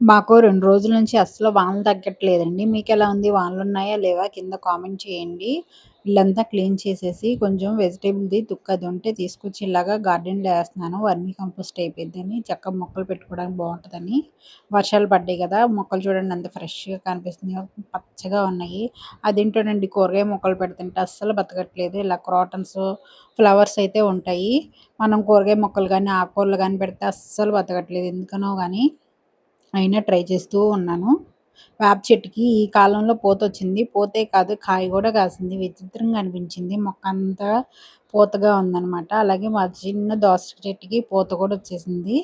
మాకు రెండు రోజుల నుంచి అస్సలు వానలు తగ్గట్లేదండి. మీకు ఎలా ఉంది? వానలు ఉన్నాయా లేవా? కింద కామెంట్ చేయండి. ఇల్లంతా క్లీన్ చేసేసి కొంచెం వెజిటేబుల్ది తుక్కది ఉంటే తీసుకొచ్చి ఇలాగా గార్డెన్‌లో వేస్తున్నాను వర్మీ కంపోస్ట్ అయిపోద్దని, చక్కగా మొక్కలు పెట్టుకోవడానికి బాగుంటుందని వర్షాలు పడ్డాయి కదా! మొక్కలు చూడండి అంత ఫ్రెష్‌గా కనిపిస్తుంది పచ్చగా ఉన్నాయి. అదేంటోనండి కూరగాయ మొక్కలు పెడుతుంటే అస్సలు బతకట్లేదు. ఇలా క్రాటన్స్, ఫ్లవర్స్ అయితే ఉంటాయి. మనం కూరగాయ మొక్కలు కానీ ఆకుకూరలు కానీ పెడితే అస్సలు బతకట్లేదు ఎందుకనో కానీ అయినా ట్రై చేస్తూ ఉన్నాను. వేప చెట్టుకి ఈ కాలంలో పూతొచ్చింది. పూతే కాదు కాయ కూడా కాసింది. విచిత్రంగా అనిపించింది. మొక్క అంతా పూతగా ఉందన్నమాట అలాగే మా చిన్న దోస చెట్టుకి పూత కూడా వచ్చేసింది.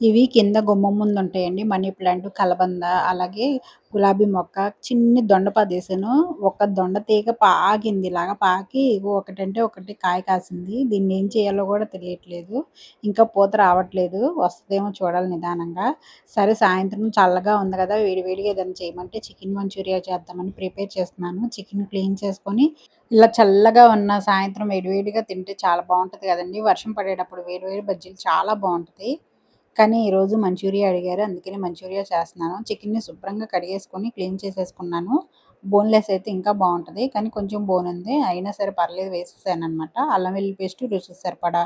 ఇవి కింద గుమ్మం ముందు ఉంటాయండి మనీ ప్లాంట్ కలబంద అలాగే గులాబీ మొక్క చిన్ని దొండపాదేశాను ఒక దొండ తీగ పాకింది ఇలాగా పాకి ఒకటంటే ఒకటి కాయ కాసింది. దీన్ని ఏం చేయాలో కూడా తెలియట్లేదు. ఇంకా పూత రావట్లేదు. వస్తుందేమో చూడాలి నిదానంగా. సరే సాయంత్రం చల్లగా ఉంది కదా వేడివేడిగా ఏదైనా చేయమంటే చికెన్ మంచూరియా చేద్దామని ప్రిపేర్ చేస్తున్నాను. చికెన్ క్లీన్ చేసుకొని ఇలా చల్లగా ఉన్న సాయంత్రం వేడివేడిగా తింటే చాలా బాగుంటుంది కదండి. వర్షం పడేటప్పుడు వేడివేడి బజ్జీలు చాలా బాగుంటుంది. కానీ ఈరోజు మంచూరియా అడిగారు. అందుకని మంచూరియా చేస్తున్నాను. చికెన్ని శుభ్రంగా కడిగేసుకొని క్లీన్ చేసేసుకున్నాను. బోన్లెస్ అయితే ఇంకా బాగుంటుంది. కానీ కొంచెం బోన్ ఉంది. అయినా సరే పర్లేదు వేసేసాను అనమాట అల్లం వెల్లి పేస్ట్ రుచి సరిపడా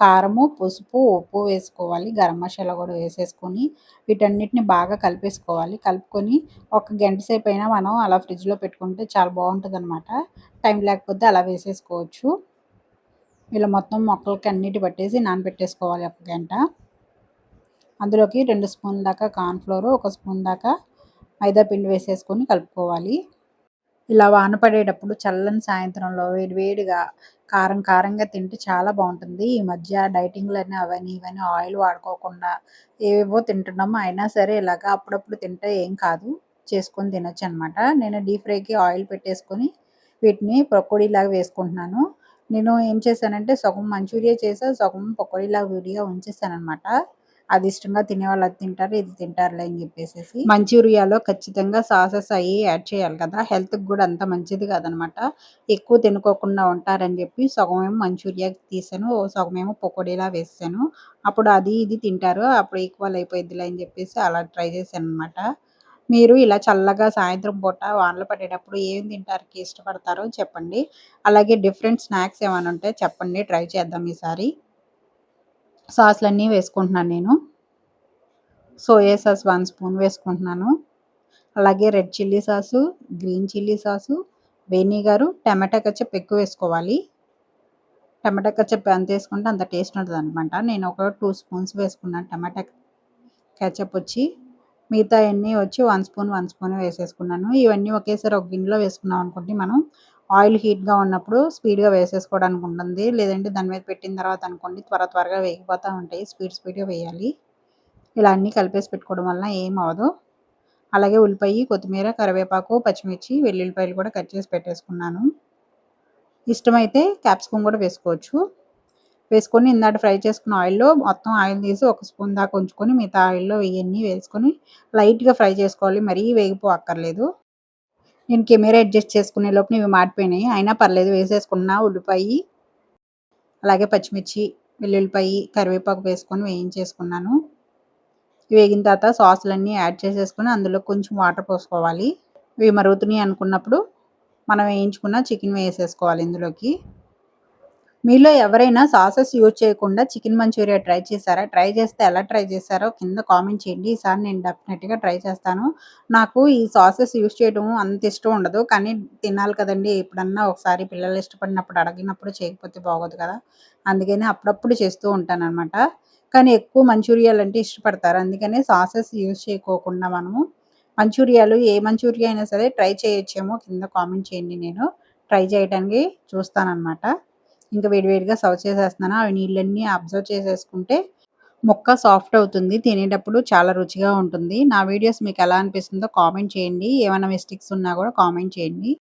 కారము పసుపు ఉప్పు వేసుకోవాలి. గరం మసాలా కూడా వేసేసుకొని వీటన్నిటిని బాగా కలిపేసుకోవాలి. కలుపుకొని ఒక గంట సేపు అయినా మనం అలా ఫ్రిడ్జ్లో పెట్టుకుంటే చాలా బాగుంటుంది అనమాట టైం లేకపోతే అలా వేసేసుకోవచ్చు. ఇలా మొత్తం మొక్కలకి అన్నిటి పట్టేసి నానబెట్టేసుకోవాలి ఒక గంట. అందులోకి రెండు స్పూన్ దాకా కార్న్ఫ్లోర్ ఒక స్పూన్ దాకా మైదా పిండి వేసేసుకొని కలుపుకోవాలి. ఇలా వాన పడేటప్పుడు చల్లని సాయంత్రంలో వేడివేడిగా కారం కారంగా తింటే చాలా బాగుంటుంది. ఈ మధ్య డైటింగ్లని అవన్నీ ఇవన్నీ ఆయిల్ వాడుకోకుండా ఏవేవో తింటున్నాము అయినా సరే ఇలాగా అప్పుడప్పుడు తింటే ఏం కాదు. చేసుకొని తినొచ్చు అనమాట నేను డీప్ ఫ్రైకి ఆయిల్ పెట్టేసుకొని వీటిని పకోడీలాగా వేసుకుంటున్నాను. నేను ఏం చేశానంటే సగం మంచూరియా చేసా సగం పకోడీలాగా విడిగా ఉంచేసాను అనమాట అది ఇష్టంగా తినేవాళ్ళు అది తింటారు ఇది తింటారులే అని చెప్పేసి మంచూరియాలో ఖచ్చితంగా సాసెస్ అవి యాడ్ చేయాలి కదా. హెల్త్కి కూడా అంత మంచిది కాదనమాట. ఎక్కువ తినుకోకుండా ఉంటారని చెప్పి సగమేమో ఏమో మంచూరియా తీసాను సగమేమో పకోడీలా వేసాను. అప్పుడు అది ఇది తింటారు అప్పుడు ఈక్వల్ అయిపోయిద్దిలే అని చెప్పేసి అలా ట్రై చేశాను అనమాట మీరు ఇలా చల్లగా సాయంత్రం పూట వానలు పడేటప్పుడు ఏం తింటానికి ఇష్టపడతారో చెప్పండి. అలాగే డిఫరెంట్ స్నాక్స్ ఏమైనా ఉంటే చెప్పండి ట్రై చేద్దాం ఈసారి. సాస్లన్నీ వేసుకుంటున్నాను నేను. సోయా సాస్ వన్ స్పూన్ వేసుకుంటున్నాను. అలాగే red chilli sauce green chilli sauce vinegar టమాటా కచ్చప్ ఎక్కువ వేసుకోవాలి. టమాటా కచ్చప్ ఎంత వేసుకుంటే అంత టేస్ట్ ఉంటుంది అనమాట నేను ఒక టూ స్పూన్స్ వేసుకున్నాను టమాటా కచప్ వచ్చి. మిగతా అన్నీ వచ్చి వన్ స్పూన్ వన్ స్పూన్ వేసేసుకున్నాను. ఇవన్నీ ఒకేసారి ఒక గిన్నెలో వేసుకున్నాం అనుకోండి మనం ఆయిల్ హీట్గా ఉన్నప్పుడు స్పీడ్గా వేసేసుకోవడానికి ఉంటుంది. లేదంటే దాని మీద పెట్టిన తర్వాత అనుకోండి త్వర త్వరగా వేగిపోతూ ఉంటాయి. స్పీడ్ స్పీడ్గా వేయాలి. ఇలా అన్నీ కలిపేసి పెట్టుకోవడం వల్ల ఏం అవ్వదు. అలాగే ఉల్లిపాయ కొత్తిమీర కరివేపాకు పచ్చిమిర్చి వెల్లుల్లిపాయలు కూడా కట్ చేసి పెట్టేసుకున్నాను. ఇష్టమైతే క్యాప్సికమ్ కూడా వేసుకోవచ్చు. వేసుకొని ఇందాక ఫ్రై చేసుకున్న ఆయిల్లో మొత్తం ఆయిల్ తీసి ఒక స్పూన్ దాకా ఉంచుకొని మిగతా ఆయిల్లో ఇవన్నీ వేసుకొని లైట్గా ఫ్రై చేసుకోవాలి. మరీ వేగిపో అక్కర్లేదు నేను కెమెరా అడ్జస్ట్ చేసుకునే లోపు ఇవి మాడిపోయినాయి. అయినా పర్లేదు వేసేసుకున్న ఉల్లిపాయ అలాగే పచ్చిమిర్చి వెల్లుల్లిపాయ కరివేపాకు వేసుకొని వేయించేసుకున్నాను. వేగిన తర్వాత సాసులన్నీ యాడ్ చేసేసుకుని అందులో కొంచెం వాటర్ పోసుకోవాలి. ఇవి మరుగుతున్నాయి అనుకున్నప్పుడు మనం వేయించుకున్న చికెన్ వేసేసుకోవాలి ఇందులోకి. మీలో ఎవరైనా సాసెస్ యూజ్ చేయకుండా చికెన్ మంచూరియా ట్రై చేశారా? ట్రై చేస్తే ఎలా ట్రై చేశారో కింద కామెంట్ చేయండి. ఈసారి నేను డెఫినెట్గా ట్రై చేస్తాను. నాకు ఈ సాసెస్ యూజ్ చేయడం అంత ఇష్టం ఉండదు. కానీ తినాలి కదండి. ఎప్పుడన్నా ఒకసారి పిల్లలు ఇష్టపడినప్పుడు అడిగినప్పుడు చేయకపోతే బాగోదు కదా. అందుకని అప్పుడప్పుడు చేస్తూ ఉంటాను అనమాట కానీ ఎక్కువ మంచూరియాలు అంటే ఇష్టపడతారు. అందుకనే సాసెస్ యూజ్ చేయకోకుండా మనము మంచూరియాలు ఏ మంచూరియా అయినా సరే ట్రై చేయొచ్చేమో కింద కామెంట్ చేయండి నేను. ట్రై చేయడానికి చూస్తానన్నమాట. ఇంకా వేడివేడిగా సర్వ్ చేసేస్తున్నాను. అవి నీళ్ళన్నీ అబ్జర్వ్ చేసేసుకుంటే ముక్క సాఫ్ట్ అవుతుంది. తినేటప్పుడు చాలా రుచిగా ఉంటుంది. నా వీడియోస్ మీకు ఎలా అనిపిస్తుందో కామెంట్ చేయండి. ఏమైనా మిస్టేక్స్ ఉన్నా కూడా కామెంట్ చేయండి.